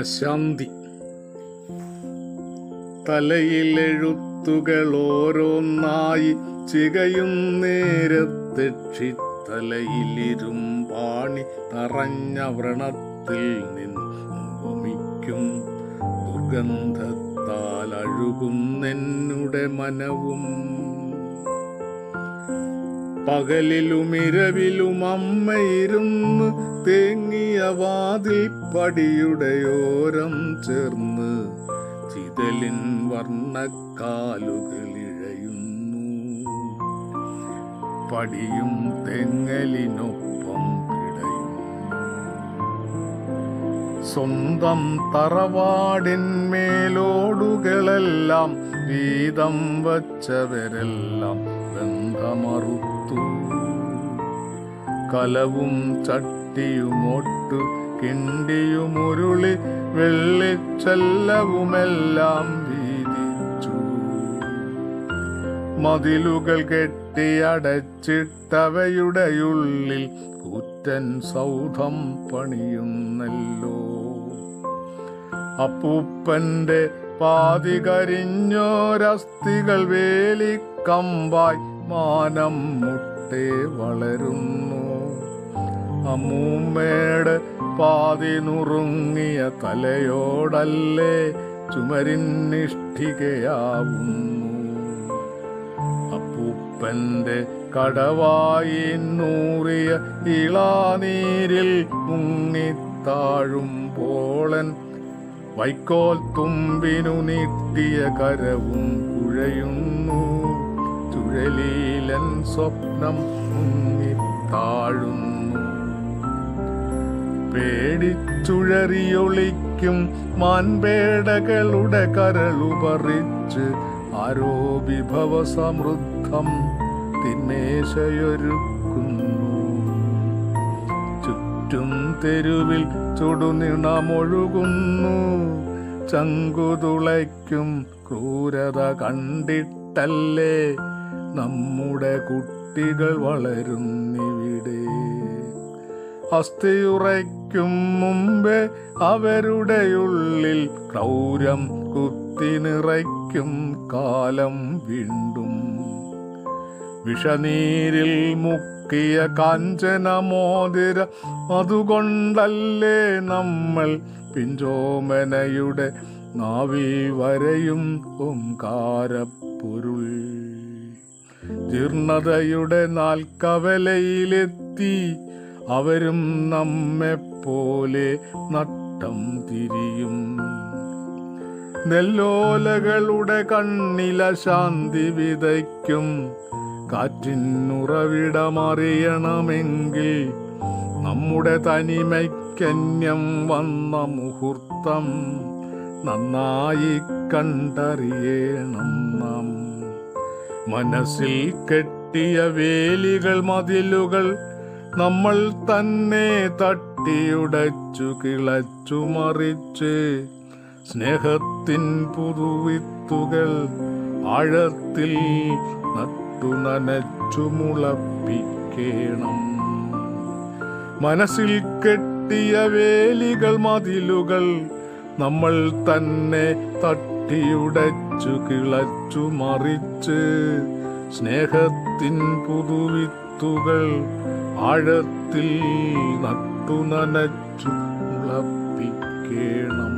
അശാന്തി. തലയിലെഴുത്തുകൾ ഓരോന്നായി ചികയും നേരത്തെക്ഷി തലയിലിരുമ്പാണി തറഞ്ഞ വ്രണത്തിൽ നിന്നും ദുർഗന്ധത്താൽ ദുർഗന്ധത്താൽ അഴുകുന്നെന്നുടെ മനവും. പകലിലും ഇരവിലും അമ്മയിരുന്ന് തേങ്ങിയ വാതിൽ പടിയുടെയോരം ചേർന്ന് ചിതലിൻ വർണക്കാലുകൾ ഇഴയുന്നു പടിയും തെങ്ങലിനൊപ്പം സ്വന്തം തറവാടിന്മേലോടുകളെല്ലാം വീതം വച്ചവരെല്ലാം ബന്ധമറുത്തു കലവും ചട്ടിയുമൊട്ടു കിണ്ടിയുമുരുളി വെള്ളിച്ചെല്ലവുമെല്ലാം വീതിച്ചു. മതിലുകൾ കെട്ടിയടച്ചിട്ടവയുടെ ഉള്ളിൽ കൂറ്റൻ സൗധം പണിയുന്നല്ലോ. അപ്പൂപ്പന്റെ പാതി കരിഞ്ഞോരസ്ഥികൾ വേലിക്കമ്പായി മാനം മുട്ടേ വളരുന്നു. അമ്മൂമ്മയുടെ പാതി നുറുങ്ങിയ തലയോടല്ലേ ചുമരിന്നിഷ്ഠികയാവുന്നു അപ്പൂപ്പന്റെ കടവായി നൂറിയ ഇളാനീരിൽ മുങ്ങിത്താഴും പോളൻ. വൈക്കോൽ തുമ്പിനു നീട്ടിയ കരവും കുഴയുന്നു. ചുഴലീലൻ സ്വപ്നം മുങ്ങിത്താഴുന്നു. പേടിച്ചുഴറിയൊളിക്കും മാൻപേടകളുടെ കരളുപറിച്ച് ആരോ വിഭവ സമൃദ്ധം തിന്മേശയൊരുക്കുന്നു. ചുറ്റും തെരുവിൽ ചുടുനിണമൊഴുകുന്നു. ചങ്കുതുളയ്ക്കും ക്രൂരത കണ്ടിട്ടല്ലേ നമ്മുടെ കുട്ടികൾ വളരുന്നിവിടെ. അസ്ഥിയുറയ്ക്കും മുമ്പേ അവരുടെ ഉള്ളിൽ ക്രൗരം കുത്തി നിറയ്ക്കും കാലം വീണ്ടും. വിഷനീരിൽ മുക്കിയ കാഞ്ചന മോതിര അതുകൊണ്ടല്ലേ നമ്മൾ പിഞ്ചോമനയുടെ നാവിൽ വരയും ഓംകാരപ്പൊരുൾ. ജീർണതയുടെ നാൽക്കവലയിലെത്തി. അവരും നമ്മെപ്പോലെ നട്ടം തിരിയും. നെല്ലോലകളുടെ കണ്ണില ശാന്തി വിതയ്ക്കും. കാറ്റിനുറവിടമറിയണമെങ്കിൽ നമ്മുടെ തനിമയ്ക്കന്യം വന്ന മുഹൂർത്തം നന്നായി കണ്ടറിയണം നാം. മനസ്സിൽ കെട്ടിയ വേലികൾ മതിലുകൾ നമ്മൾ തന്നെ തട്ടിയുടച്ചു കിളച്ചു മറിച്ച് സ്നേഹത്തിൻ പുതുവിത്തുകൾ ആഴത്തിൽ നട്ടു നനച്ചു മുളപ്പിക്കേണം. മനസ്സിൽ കെട്ടിയ വേലികൾ മതിലുകൾ നമ്മൾ തന്നെ കെട്ടിയുടച്ചു കിളച്ചു മറിച്ച് സ്നേഹത്തിൻ പുതുവിത്തുകൾ ആഴത്തിൽ നട്ടുനനച്ചു മുളപ്പിക്കേണം.